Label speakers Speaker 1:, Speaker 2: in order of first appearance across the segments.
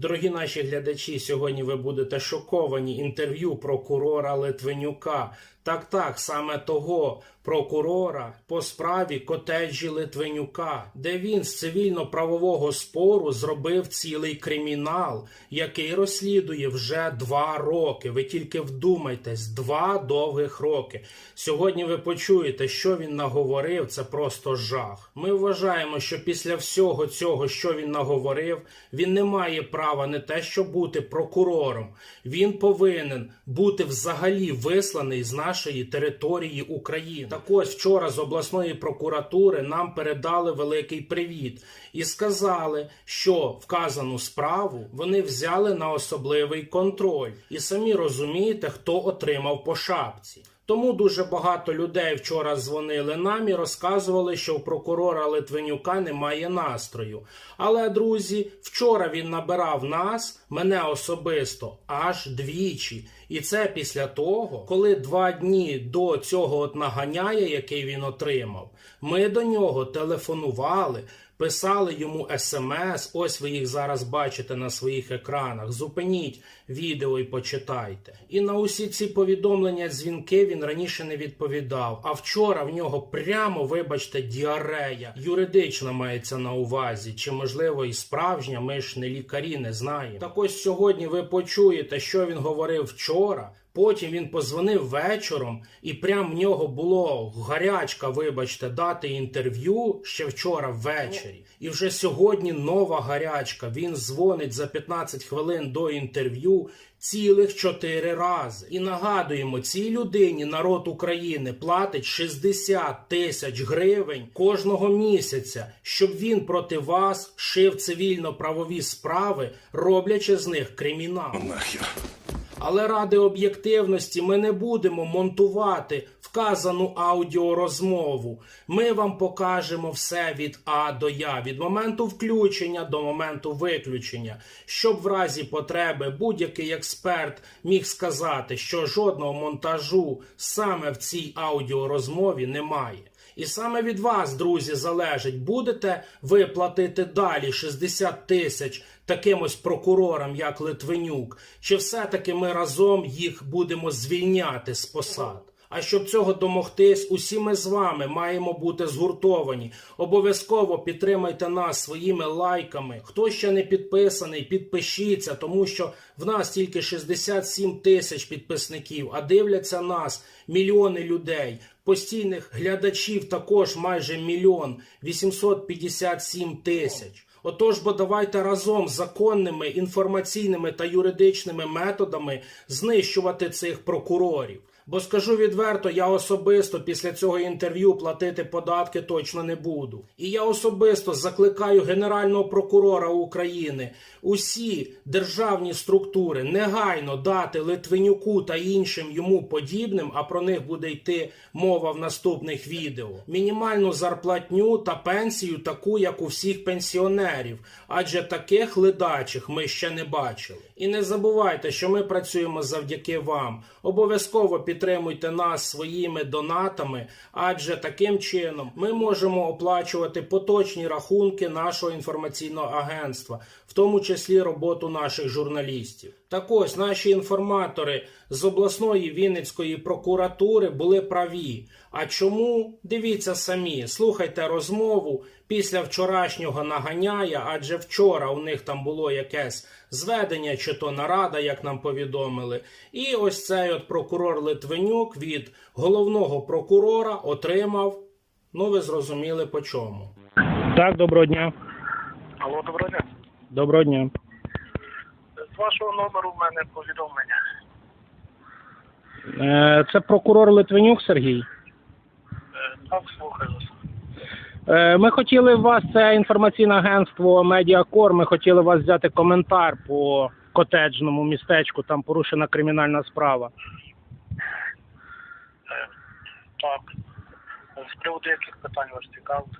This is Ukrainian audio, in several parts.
Speaker 1: Дорогі наші глядачі, сьогодні ви будете шоковані інтерв'ю прокурора Литвинюка. Так, так, саме того прокурора по справі котеджі Литвинюка, де він з цивільно-правового спору зробив цілий кримінал, який розслідує вже два роки. Ви тільки вдумайтесь, два довгих роки. Сьогодні ви почуєте, що він наговорив. Це просто жах. Ми вважаємо, що після всього цього, що він наговорив, він не має права не те, що бути прокурором. Він повинен бути взагалі висланий з нашої території України. Так ось вчора з обласної прокуратури нам передали великий привіт і сказали, що вказану справу вони взяли на особливий контроль. І самі розумієте, хто отримав по шапці. Тому дуже багато людей вчора дзвонили нам і розказували, що у прокурора Литвинюка немає настрою. Але, друзі, вчора він набирав нас, мене особисто, аж двічі. І це після того, коли два дні до цього от наганяя, який він отримав, ми до нього телефонували. Писали йому смс, ось ви їх зараз бачите на своїх екранах. Зупиніть відео і почитайте. І на усі ці повідомлення, дзвінки він раніше не відповідав. А вчора в нього прямо, вибачте, діарея. Юридична мається на увазі, чи можливо і справжня, ми ж не лікарі, не знаємо. Так ось сьогодні ви почуєте, що він говорив вчора. Потім він позвонив вечором, і прям в нього було гарячка, вибачте, дати інтерв'ю ще вчора ввечері. І вже сьогодні нова гарячка. Він дзвонить за 15 хвилин до інтерв'ю цілих чотири рази. І нагадуємо, цій людині народ України платить 60 тисяч гривень кожного місяця, щоб він проти вас шив цивільно-правові справи, роблячи з них кримінал.
Speaker 2: Нахер.
Speaker 1: Але ради об'єктивності ми не будемо монтувати вказану аудіорозмову. Ми вам покажемо все від А до Я, від моменту включення до моменту виключення, щоб в разі потреби будь-який експерт міг сказати, що жодного монтажу саме в цій аудіорозмові немає. І саме від вас, друзі, залежить, будете ви платити далі 60 тисяч таким ось прокурорам, як Литвинюк, чи все-таки ми разом їх будемо звільняти з посад? А щоб цього домогтись, усі ми з вами маємо бути згуртовані. Обов'язково підтримайте нас своїми лайками. Хто ще не підписаний, підпишіться, тому що в нас тільки 67 тисяч підписників, а дивляться нас мільйони людей. Постійних глядачів також майже мільйон 857 тисяч. Отож, бо давайте разом законними інформаційними та юридичними методами знищувати цих прокурорів. Бо скажу відверто, я особисто після цього інтерв'ю платити податки точно не буду. І я особисто закликаю Генерального прокурора України, усі державні структури негайно дати Литвинюку та іншим йому подібним, а про них буде йти мова в наступних відео. Мінімальну зарплатню та пенсію, таку як у всіх пенсіонерів, адже таких ледачих ми ще не бачили. І не забувайте, що ми працюємо завдяки вам. Обов'язково підтримуйте нас своїми донатами, адже таким чином ми можемо оплачувати поточні рахунки нашого інформаційного агентства, в тому числі роботу наших журналістів. Так ось наші інформатори з обласної Вінницької прокуратури були праві. А чому? Дивіться самі, слухайте розмову після вчорашнього наганяя, адже вчора у них там було якесь зведення чи то нарада, як нам повідомили. І ось цей от прокурор Литвинюк від головного прокурора отримав. Ну, ви зрозуміли по чому. Так, доброго дня.
Speaker 3: Алло, доброго дня.
Speaker 1: Доброго дня.
Speaker 3: З вашого номеру в мене повідомлення.
Speaker 1: Е, Це прокурор Литвинюк Сергій.
Speaker 3: Е, Так, слухаю вас.
Speaker 1: Е, Ми хотіли вас, це інформаційне агентство Медіакор. Ми хотіли вас взяти коментар по котеджному містечку. Там порушена кримінальна справа.
Speaker 3: Е, Так. З приводу яких питань вас цікавить?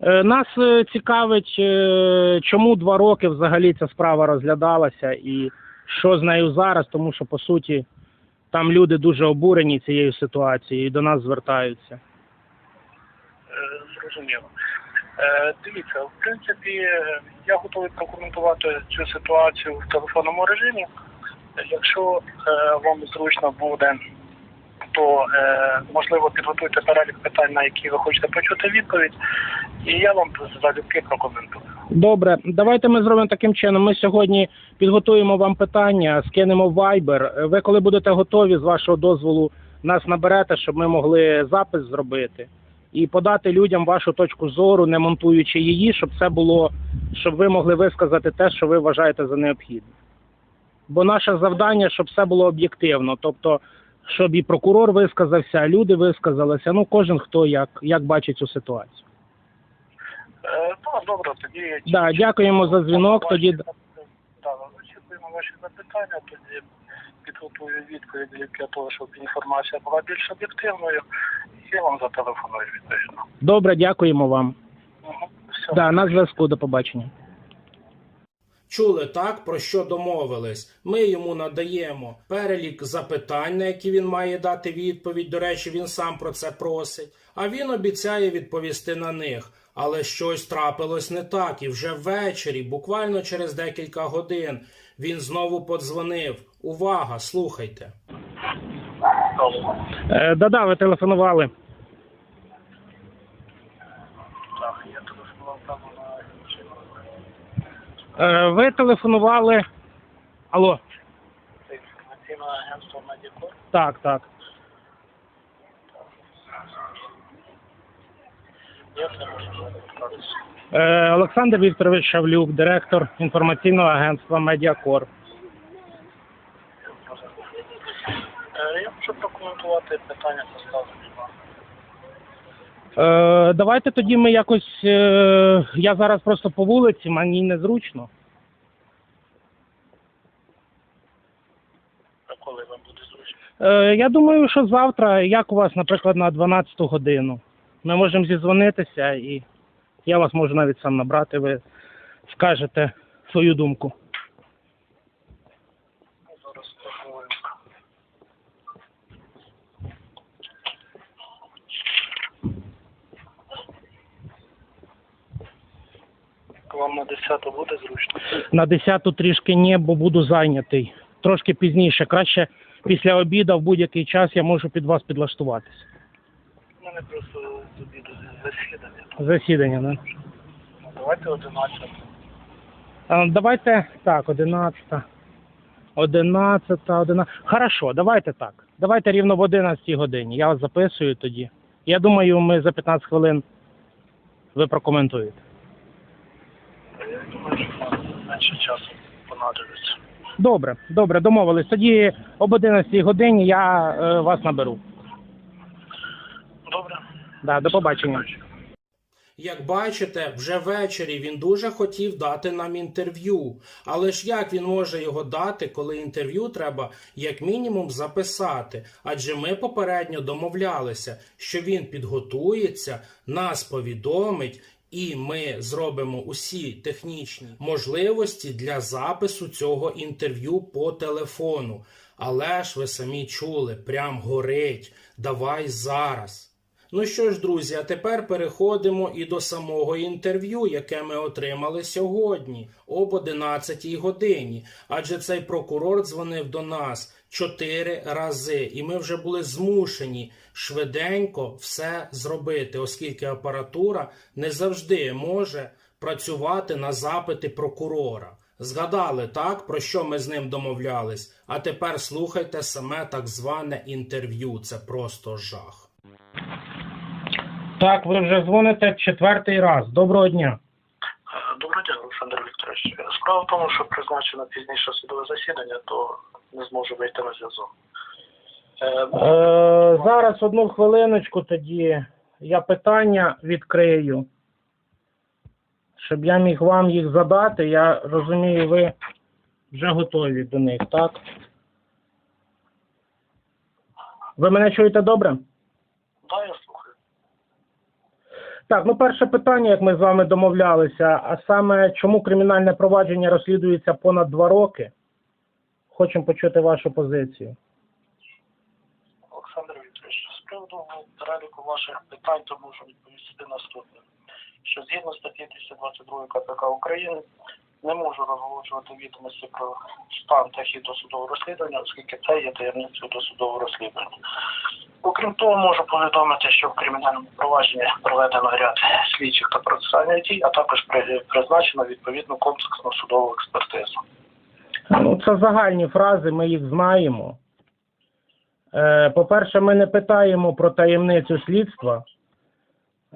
Speaker 1: Е, Нас цікавить, чому два роки взагалі ця справа розглядалася і що з нею зараз, тому що по суті там люди дуже обурені цією ситуацією і до нас звертаються.
Speaker 3: Зрозуміло. Е, дивіться, в принципі, я готовий прокоментувати цю ситуацію в телефонному режимі. Якщо е, вам зручно буде, то е, можливо підготуйте перелік питань, на які ви хочете почути відповідь, і я вам залюбки прокоментую.
Speaker 1: Добре, давайте ми зробимо таким чином. Ми сьогодні підготуємо вам питання, скинемо в Viber. Ви коли будете готові, з вашого дозволу, нас наберете, щоб ми могли запис зробити і подати людям вашу точку зору, не монтуючи її, щоб це було, щоб ви могли висказати те, що ви вважаєте за необхідне. Бо наше завдання, щоб все було об'єктивно, тобто, щоб і прокурор висказався, люди висказалися. Ну, кожен хто як, як бачить цю ситуацію.
Speaker 3: Е, ну, добре, тоді
Speaker 1: Да, дякуємо за дзвінок. Тоді
Speaker 3: Так, очікуємо ваші запитання, тоді підготую відповіді для того, щоб інформація була більш об'єктивною, я вам зателефоную відповідно.
Speaker 1: добре, дякуємо вам.
Speaker 3: Угу. Все.
Speaker 1: Да, на зв'язку, до побачення. Чули так, про що домовились. Ми йому надаємо перелік запитань, на які він має дати відповідь. До речі, він сам про це просить. А він обіцяє відповісти на них. Але щось трапилось не так, і вже ввечері, буквально через декілька годин, він знову подзвонив. Увага, слухайте. Е, да-да, ви телефонували.
Speaker 3: Так, я телефонував там на інший
Speaker 1: Е, ви телефонували. Алло, так, так. Е, Олександр Вікторович Шавлюк, директор інформаційного агентства Медіакор.
Speaker 3: Е, Я можу прокоментувати питання поставлені вам.
Speaker 1: Е, давайте тоді ми якось. Е, я зараз просто по вулиці, мені незручно.
Speaker 3: А коли вам буде зручно?
Speaker 1: Е, я думаю, що завтра, як у вас, наприклад, на 12 годину. Ми можемо зізвонитися і я вас можу навіть сам набрати, ви скажете свою думку.
Speaker 3: Зараз спробуємо. Вам на 10 буде зручно?
Speaker 1: На 10 трішки ні, бо буду зайнятий. Трошки пізніше. Краще після обіду в будь-який час я можу під вас підлаштуватися.
Speaker 3: У мене просто з обіду засідання.
Speaker 1: Засідання, да?
Speaker 3: Ну, Давайте 11.
Speaker 1: А, Давайте так, 11. 11, 11. Хорошо, давайте так. Давайте рівно в 11 годині. Я вас записую тоді. Я думаю, ми за 15 хвилин ви прокоментуєте.
Speaker 3: Я думаю, що менше часу понадобиться.
Speaker 1: Добре, добре, домовились. Тоді об 11 годині я е, вас наберу.
Speaker 3: Добре.
Speaker 1: Да, до побачення. Як бачите, вже ввечері він дуже хотів дати нам інтерв'ю. Але ж як він може його дати, коли інтерв'ю треба як мінімум записати? Адже ми попередньо домовлялися, що він підготується, нас повідомить. І ми зробимо усі технічні можливості для запису цього інтерв'ю по телефону. Але ж ви самі чули, прям горить. Давай зараз. Ну що ж, друзі, а тепер переходимо і до самого інтерв'ю, яке ми отримали сьогодні об 11 годині. Адже цей прокурор дзвонив до нас чотири рази, і ми вже були змушені швиденько все зробити, оскільки апаратура не завжди може працювати на запити прокурора. Згадали так, про що ми з ним домовлялись. А тепер слухайте саме так зване інтерв'ю. Це просто жах. Так, ви вже дзвоните четвертий раз. Доброго дня.
Speaker 3: Е, Доброго дня, Олександр Вікторович. Справа в тому, що призначено пізніше судове засідання, то не зможу вийти на зв'язок. Е,
Speaker 1: Е, зараз одну хвилиночку тоді я питання відкрию, щоб я міг вам їх задати. Я розумію, ви вже готові до них, так? Ви мене чуєте добре?
Speaker 3: Да, я слухаю.
Speaker 1: Так, ну перше питання, як ми з вами домовлялися, а саме чому кримінальне провадження розслідується понад два роки? Хочемо почути вашу позицію.
Speaker 3: Олександр Вікторович, з приводу переліку ваших питань, то можу відповісти наступне. Що згідно статті 222 КПК України не можу розголошувати відомості про стан та хід досудового розслідування, оскільки це є таємницею досудового розслідування. Окрім того, можу повідомити, що в кримінальному провадженні проведено ряд слідчих та процесуальних дій, а також призначено відповідну комплексну судову експертизу.
Speaker 2: Ну, це загальні фрази, ми їх знаємо. Е, По-перше, ми не питаємо про таємницю слідства.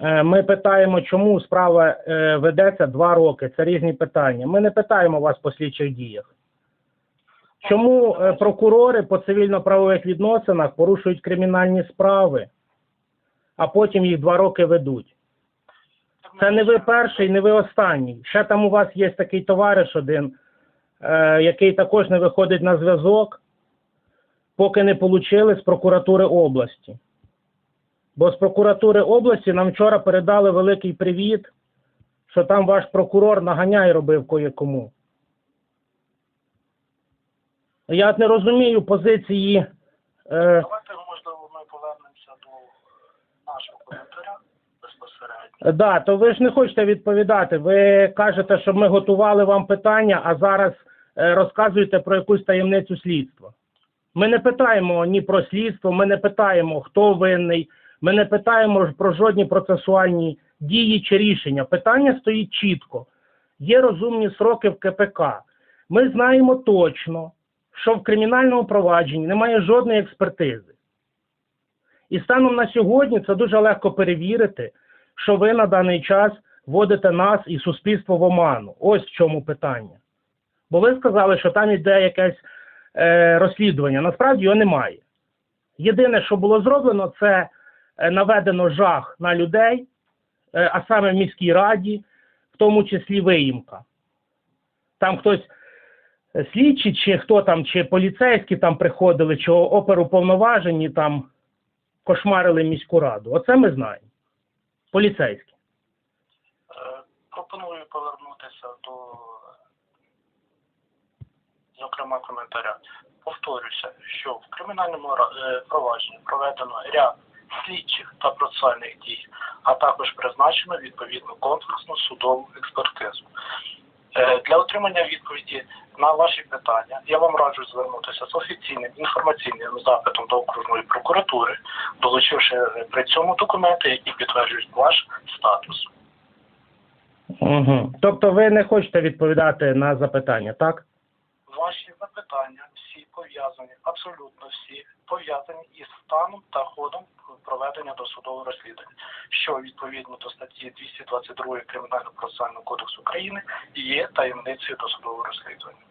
Speaker 2: Е, Ми питаємо, чому справа е, ведеться два роки. Це різні питання. Ми не питаємо вас по слідчих діях. Чому е, прокурори по цивільно-правових відносинах порушують кримінальні справи, а потім їх два роки ведуть? Це не ви перший, не ви останній. Ще там у вас є такий товариш один, який також не виходить на зв'язок, поки не получили з прокуратури області. Бо з прокуратури області нам вчора передали великий привіт, що там ваш прокурор наганяй робив кое-кому. Я не розумію позиції. Е,
Speaker 3: Давайте, можливо, ми повернемося до нашого коментаря безпосередньо.
Speaker 2: Да, то ви ж не хочете відповідати. Ви кажете, що ми готували вам питання, а зараз е, розказуєте про якусь таємницю слідства. Ми не питаємо ні про слідство, ми не питаємо, хто винний, ми не питаємо про жодні процесуальні дії чи рішення. Питання стоїть чітко. Є розумні сроки в КПК. Ми знаємо точно, що в кримінальному провадженні немає жодної експертизи. І станом на сьогодні це дуже легко перевірити, що ви на даний час вводите нас і суспільство в оману. Ось в чому питання. Бо ви сказали, що там йде якесь е, розслідування. Насправді його немає. Єдине, що було зроблено, це наведено жах на людей, е, а саме в міській раді, в тому числі виїмка. Там хтось е, слідчий, чи хто там, чи поліцейські там приходили, чи оперуповноважені там кошмарили міську раду. Оце ми знаємо. Поліцейські.
Speaker 3: Е, Пропоную повернутися до, зокрема, коментаря. Повторюся, що в кримінальному е, провадженні проведено ряд слідчих та процесуальних дій, а також призначено відповідну комплексну судову експертизу. Е, Для отримання відповіді на ваші питання я вам раджу звернутися з офіційним інформаційним запитом до окружної прокуратури, долучивши при цьому документи, які підтверджують ваш статус.
Speaker 2: Угу. Тобто ви не хочете відповідати на запитання, так?
Speaker 3: Ваші запитання пов'язані, абсолютно всі пов'язані із станом та ходом проведення досудового розслідування, що відповідно до статті 222 Кримінального процесуального кодексу України є таємницею досудового розслідування.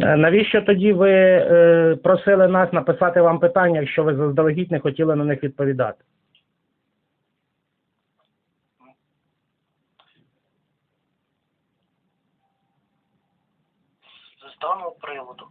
Speaker 2: Е, Навіщо тоді ви е, просили нас написати вам питання, якщо ви заздалегідь не хотіли на них відповідати?
Speaker 3: З даного приводу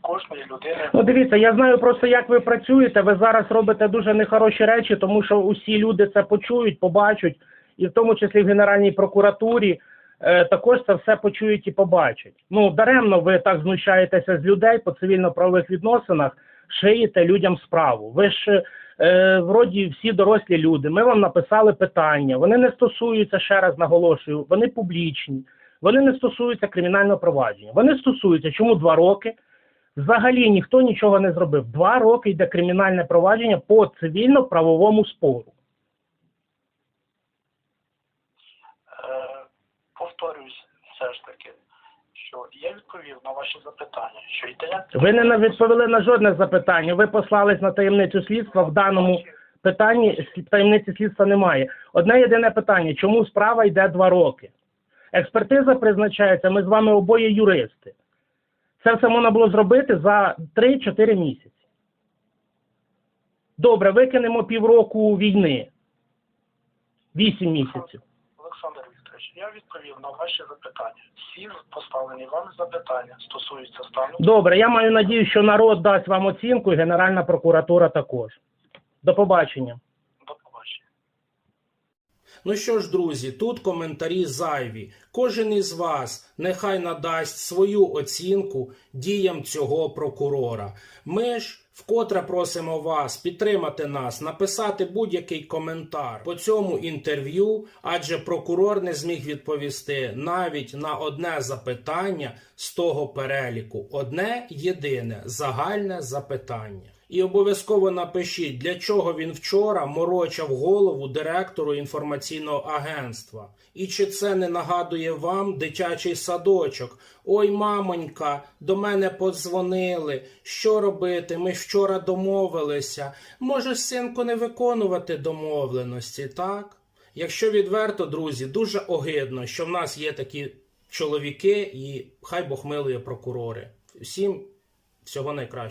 Speaker 3: кожної людини
Speaker 2: Ну дивіться, я знаю просто, як ви працюєте. Ви зараз робите дуже нехороші речі, тому що усі люди це почують, побачать, і в тому числі в Генеральній прокуратурі е, також це все почують і побачать. Ну даремно ви так знущаєтеся з людей по цивільно-правових відносинах, шиєте людям справу. Ви ж е, вроді всі дорослі люди. Ми вам написали питання. Вони не стосуються ще раз наголошую, вони публічні. Вони не стосуються кримінального провадження. Вони стосуються, чому два роки. Взагалі ніхто нічого не зробив. Два роки йде кримінальне провадження по цивільно-правовому спору.
Speaker 3: Е, повторюсь все ж таки, що я відповів на ваші запитання, що йде
Speaker 2: Ви не відповіли на жодне запитання. Ви послались на таємницю слідства. В даному питанні таємниці слідства немає. Одне єдине питання: чому справа йде два роки? Експертиза призначається. Ми з вами обоє юристи. Це все можна було зробити за 3-4 місяці. Добре, викинемо півроку війни. 8 місяців.
Speaker 3: Олександр Вікторович, я відповів на ваші запитання. Всі поставлені вами запитання стосуються стану.
Speaker 2: Добре, я маю надію, що народ дасть вам оцінку і Генеральна прокуратура також. До побачення.
Speaker 1: Ну що ж, друзі, тут коментарі зайві. Кожен із вас нехай надасть свою оцінку діям цього прокурора. Ми ж вкотре просимо вас підтримати нас, написати будь-який коментар по цьому інтерв'ю, адже прокурор не зміг відповісти навіть на одне запитання з того переліку. Одне єдине загальне запитання. І обов'язково напишіть, для чого він вчора морочав голову директору інформаційного агентства. І чи це не нагадує вам дитячий садочок? Ой, мамонька, до мене подзвонили. Що робити? Ми вчора домовилися. Може, синку, не виконувати домовленості, так? Якщо відверто, друзі, дуже огидно, що в нас є такі чоловіки, і хай Бог милує прокурори. Всім всього найкращого.